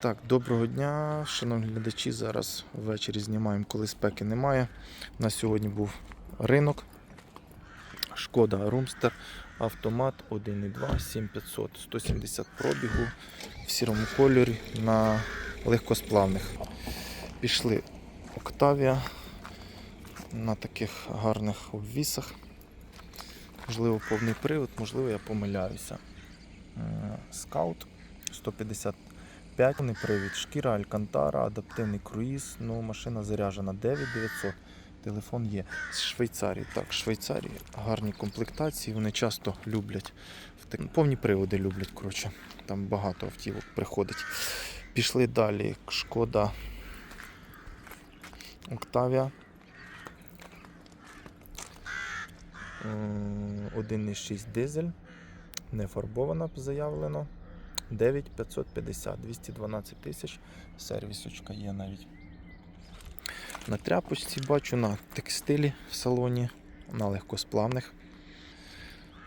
Так, доброго дня, шановні глядачі. Зараз ввечері знімаємо, коли спеки немає. У нас сьогодні був ринок. Шкода Румстер, автомат 1.2, 7500, 170 пробігу в сірому кольорі на легкосплавних. Пішли Октавія на таких гарних обвісах. Можливо, повний привод, можливо, я помиляюся. Е, Скаут 150 5 повний шкіра Алькантара, адаптивний круїз, ну машина заряджена 9900. Телефон є з Швейцарії. Так, Швейцарії гарні комплектації, вони часто люблять. Повні приводи люблять, коротше. Там багато автівок приходить. Пішли далі. Шкода Октавія. М, 1,6 дизель. Не фарбована заявлено. 9550, 212 тисяч. Сервісочка є навіть. На тряпочці бачу на текстилі в салоні, на легкосплавних.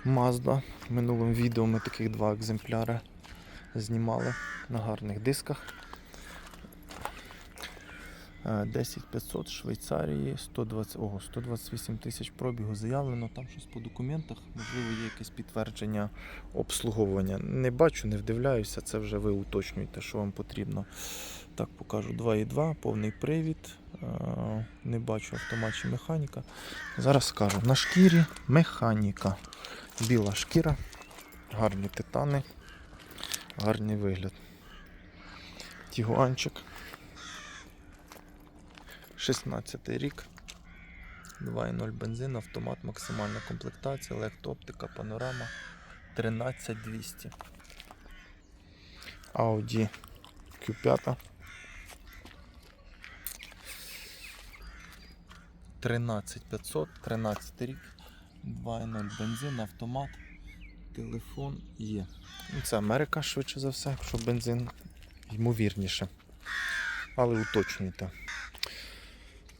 Mazda. В минулому відео ми таких два екземпляри знімали на гарних дисках. Е, 10500 Швейцарії, 120, ого, 128 тисяч пробігу заявлено. Там щось по документах, можливо, є якесь підтвердження обслуговування. Не бачу, не вдивляюся, це вже ви уточнюєте, що вам потрібно. Так, покажу 2.2, повний привід. Е, Не бачу автомат чи механіка. Зараз скажу. На шкірі механіка. Біла шкіра, гарні титани, гарний вигляд. Тігуанчик. 16 рік. 2.0 бензин, автомат, максимальна комплектація, електооптика, панорама. 13200. Audi Q5. 13500, 13 рік, 2.0 бензин, автомат, телефон є. Ну, Це Америка швидше за все, якщо бензин ймовірніше. Але уточнюйте.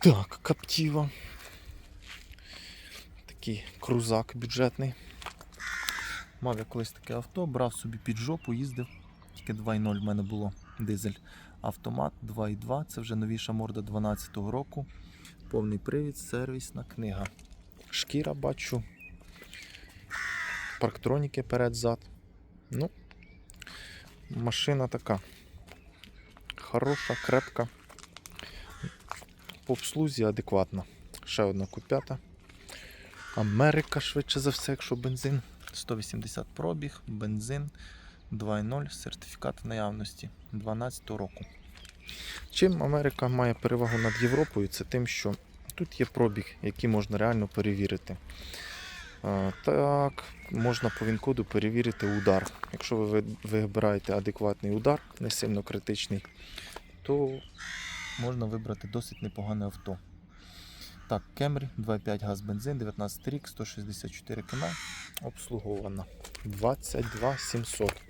Так, Каптіва. Такий крузак бюджетний. Мав я колись таке авто, брав собі під жопу, їздив. Тільки 2.0 в мене було дизель. Автомат 2.2, це вже новіша морда 12 року. Повний привід, сервісна книга. Шкіра бачу. Парктроніки перед-зад. Ну, машина така. Хороша, крепка. По обслузі адекватна. Ще одна купята. Америка швидше за все, якщо бензин. 180 пробіг, бензин 2.0, сертифікат наявності 12 року. Чим Америка має перевагу над Європою, це тим, що тут є пробіг, який можна реально перевірити. Так, можна по ВІН-коду перевірити удар. Якщо ви- вибираєте адекватний удар, не сильно критичний, то можна вибрати досить непогане авто. Так, Camry 2.5 газ бензин, 19 рік, 164 км, обслугована. 22 700.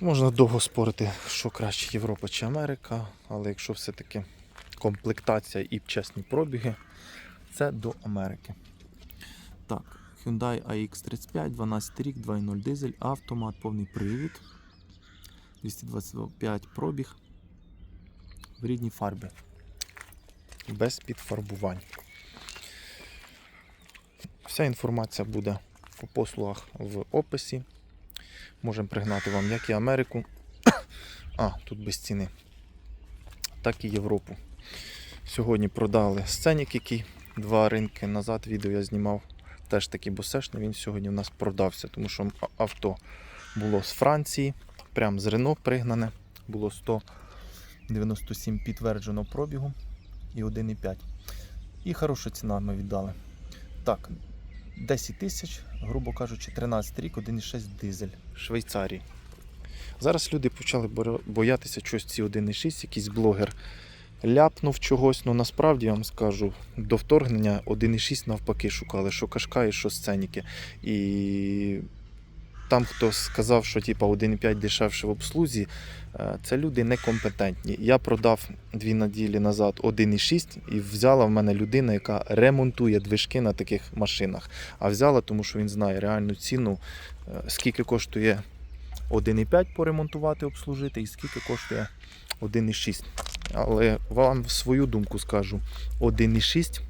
Можна довго спорити, що краще Європа чи Америка, але якщо все-таки комплектація і чесні пробіги, це до Америки. Так, Hyundai AX35, 12 рік, 2.0 дизель, автомат, повний привід, 225 пробіг в рідній фарбі. Без підфарбувань. Вся інформація буде по послугах в описі. Можемо пригнати вам як і Америку, а, тут без ціни, так і Європу. Сьогодні продали сценік, який два ринки назад відео я знімав. Теж такий босешний, він сьогодні у нас продався, тому що авто було з Франції, прям з Рено пригнане. Було 197 підтверджено пробігу і 1,5. І хороша ціна ми віддали. Так, 10 тисяч, грубо кажучи, 13 рік, 1,6 дизель Швейцарії. Зараз люди почали боятися чогось ці 1,6, якийсь блогер ляпнув чогось, ну насправді я вам скажу, до вторгнення 1,6 навпаки шукали, що кашка і що сценіки. І там, хто сказав, що типа 1,5 дешевше в обслузі, е, це люди некомпетентні. Я продав дві неділі назад 1,6 і взяла в мене людина, яка ремонтує движки на таких машинах. А взяла, тому що він знає реальну ціну, е, скільки коштує 1,5 поремонтувати, обслужити, і скільки коштує 1,6. Але вам свою думку скажу: 1,6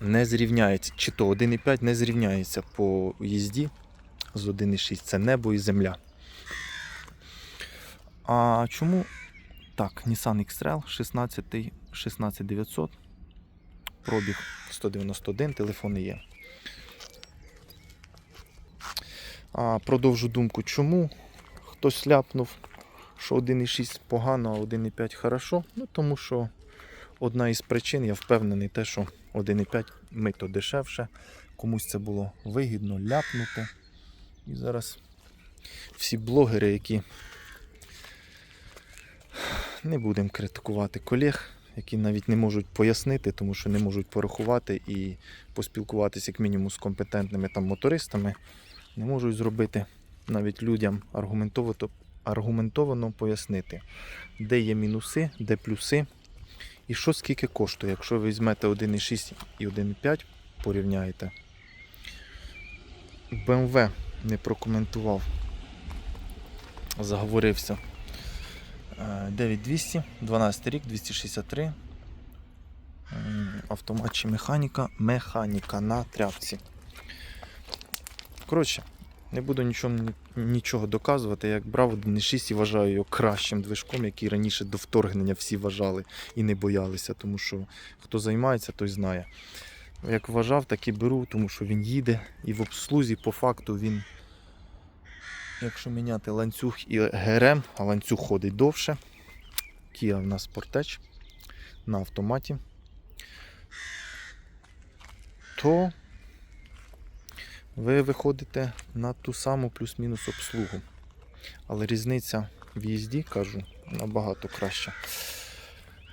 не зрівняється, чи то 1,5 не зрівняється по їзді з 1,6. Це небо і земля. А чому так? Nissan X-Trail 16 16900. Пробіг 191, телефони є. А продовжу думку, чому хтось ляпнув, що 1,6 погано, а 1,5 хорошо. Ну, тому що одна із причин, я впевнений, те, що 1,5 мито дешевше. Комусь це було вигідно ляпнути. І зараз всі блогери, які не будемо критикувати колег, які навіть не можуть пояснити, тому що не можуть порахувати і поспілкуватися як мінімум з компетентними там мотористами, не можуть зробити навіть людям аргументовано, аргументовано пояснити, де є мінуси, де плюси, і що скільки коштує. Якщо ви візьмете 1,6 і 1,5, порівняєте. BMW не прокоментував, заговорився. Е, 9200, 12 рік, 263. Автомат чи механіка. Механіка на тряпці. Коротше, не буду нічого, нічого доказувати. Як брав 1.6 і вважаю його кращим движком, який раніше до вторгнення всі вважали і не боялися, тому що хто займається, той знає. Як вважав, так і беру, тому що він їде і в обслузі по факту він, якщо міняти ланцюг і ГРМ, а ланцюг ходить довше. Kia в нас Sportage на автоматі, то ви виходите на ту саму плюс-мінус обслугу. Але різниця в їзді, кажу, набагато краща.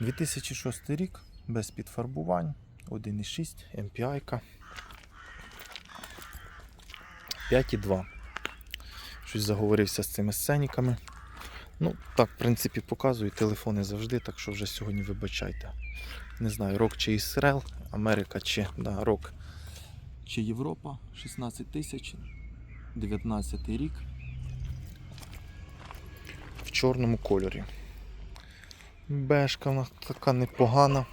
2006 рік без підфарбувань, 1,6 MPI. 5,2. Щось заговорився з цими сценіками. Ну, так, в принципі, показую телефони завжди, так що вже сьогодні вибачайте. Не знаю, рок чи Ізраїл, Америка чи да, рок чи Європа 16 тисяч, 19 рік. В чорному кольорі. Бешка вона така непогана.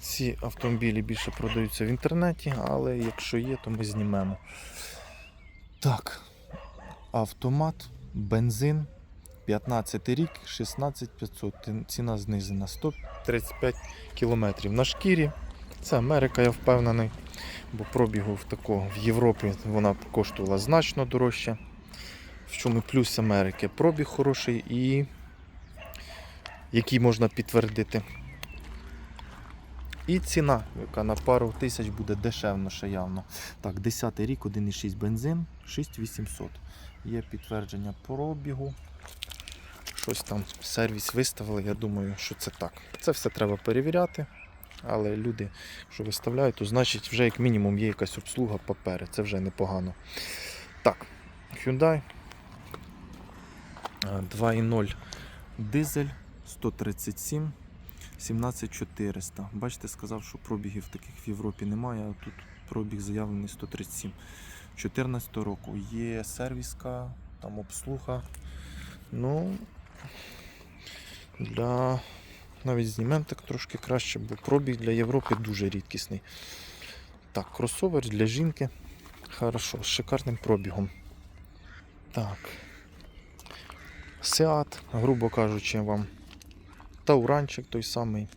Ці автомобілі більше продаються в інтернеті, але якщо є, то ми знімемо. Так, автомат, бензин, 15 рік, 16500. Ціна знизена 135 кілометрів на шкірі. Це Америка, я впевнений, бо пробігу в такого в Європі вона коштувала значно дорожче. В чому плюс Америки? Пробіг хороший і який можна підтвердити. І ціна, яка на пару тисяч буде дешевніше явно. Так, 10 рік, 1,6 бензин, 6800. Є підтвердження пробігу. Щось там сервіс виставили, я думаю, що це так. Це все треба перевіряти. Але люди, що виставляють, то значить вже як мінімум є якась обслуга папери. Це вже непогано. Так, Hyundai е, 2.0 дизель 137 17400. Бачите, сказав, що пробігів таких в Європі немає, а тут пробіг заявлений 137. 14 року є сервіска, там обслуга. Ну, для навіть знімемо так трошки краще, бо пробіг для Європи дуже рідкісний. Так, кросовер для жінки. Хорошо, з шикарним пробігом. Так. Сеат, грубо кажучи, вам. Тауранчик той самий.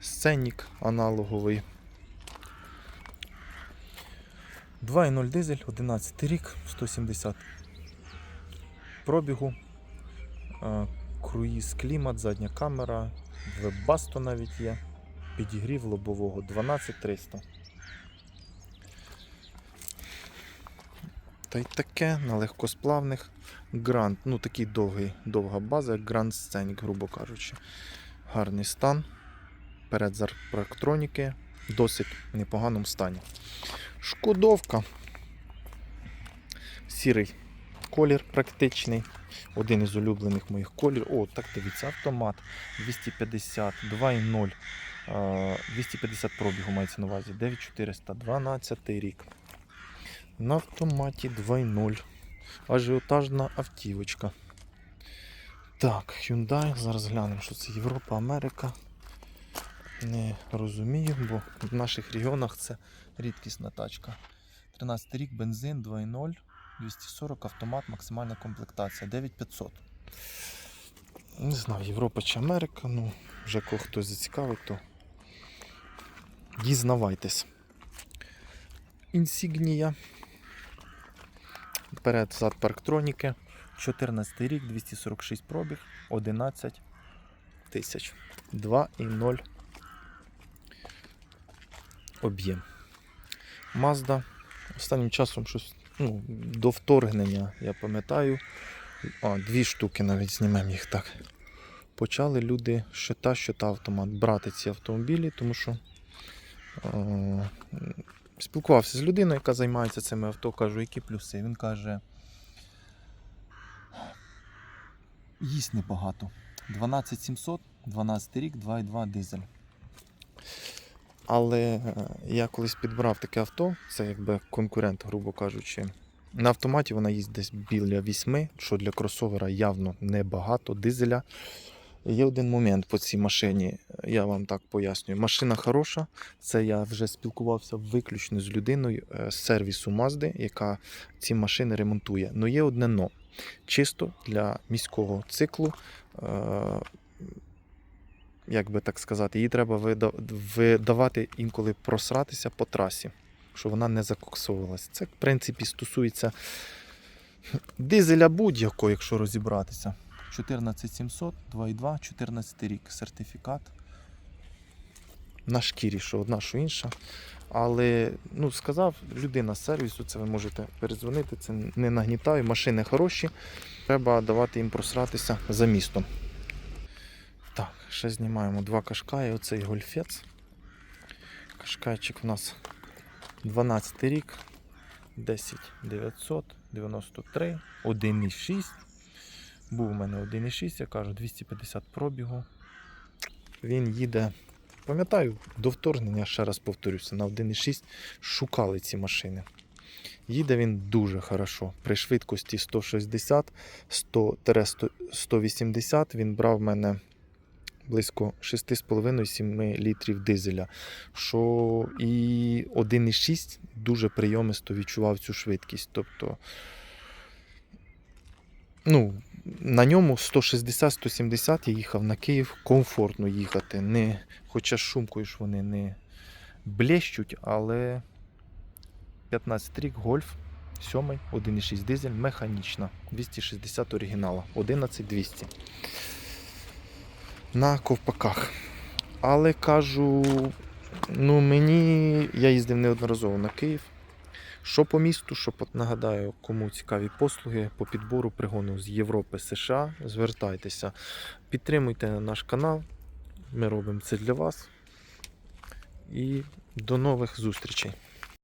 Сценік аналоговий. 2.0 дизель, 11 рік, 170 пробігу. Круїз клімат, задня камера, веб-басто навіть є. Підігрів лобового 12300. Та й таке на легкосплавних Гранд. Ну такий довгий, довга база, як Grand Scenic, грубо кажучи. Гарний стан. Перед парктроніки в досить непоганому стані. Шкодовка. Сірий колір практичний. Один із улюблених моїх колірів. О, так дивіться, автомат 250, 2.0. е, 250 пробігу мається на увазі. 9400, 12 рік. На автоматі 2.0. Ажіотажна автівочка. Так, Hyundai. Зараз глянемо, що це Європа, Америка. Не розумію, бо в наших регіонах це рідкісна тачка. 13 рік, бензин 2.0, 240 автомат, максимальна комплектація 9500. Не знаю, Європа чи Америка, ну, вже кого хтось зацікавить, то дізнавайтесь. Інсігнія. Перед зад парктроніки. 14 рік, 246 пробіг, 11 тисяч. 2,0 об'єм. Mazda. Останнім часом щось ну, до вторгнення, я пам'ятаю. А, дві штуки навіть знімемо їх так. Почали люди що та, що та автомат брати ці автомобілі, тому що е, спілкувався з людиною, яка займається цими авто, кажу, які плюси. Він каже. Їсть небагато. 12700, 12 рік, 2,2 дизель. Але е, я колись підбрав таке авто, це якби конкурент, грубо кажучи. На автоматі вона їсть десь біля 8, що для кросовера явно небагато дизеля. Є один момент по цій машині, я вам так пояснюю. Машина хороша, це я вже спілкувався виключно з людиною е, з сервісу Mazda, яка ці машини ремонтує. Ну є одне но. Чисто для міського циклу, е, як би так сказати, її треба видавати інколи просратися по трасі, щоб вона не закоксовувалась. Це, в принципі, стосується дизеля будь-якого, якщо розібратися. 14700, 2,2, 14 рік сертифікат. На шкірі, що одна, що інша. Але ну, сказав людина з сервісу, це ви можете передзвонити, це не нагнітаю, машини хороші. Треба давати їм просратися за містом. Так, ще знімаємо два кашкаї, оцей гольфець. Кашкайчик у нас 12 рік, 10993, 1,6. Був у мене 1,6, я кажу, 250 пробігу. Він їде, пам'ятаю, до вторгнення, ще раз повторюся, на 1,6 шукали ці машини. Їде він дуже хорошо. При швидкості 160 100-180 він брав в мене близько 6,5-7 літрів дизеля. Що і 1,6 дуже прийомисто відчував цю швидкість. Тобто, ну, на ньому 160-170 я їхав на Київ комфортно їхати. Не, хоча шумкою ж вони не блещуть, але 15 рік гольф. 7, 1,6 дизель, механічна, 260 оригінала, 11200 на ковпаках. Але кажу, ну мені я їздив неодноразово на Київ. Що по місту, що по- нагадаю, кому цікаві послуги по підбору пригону з Європи, США, звертайтеся, підтримуйте наш канал. Ми робимо це для вас. І до нових зустрічей.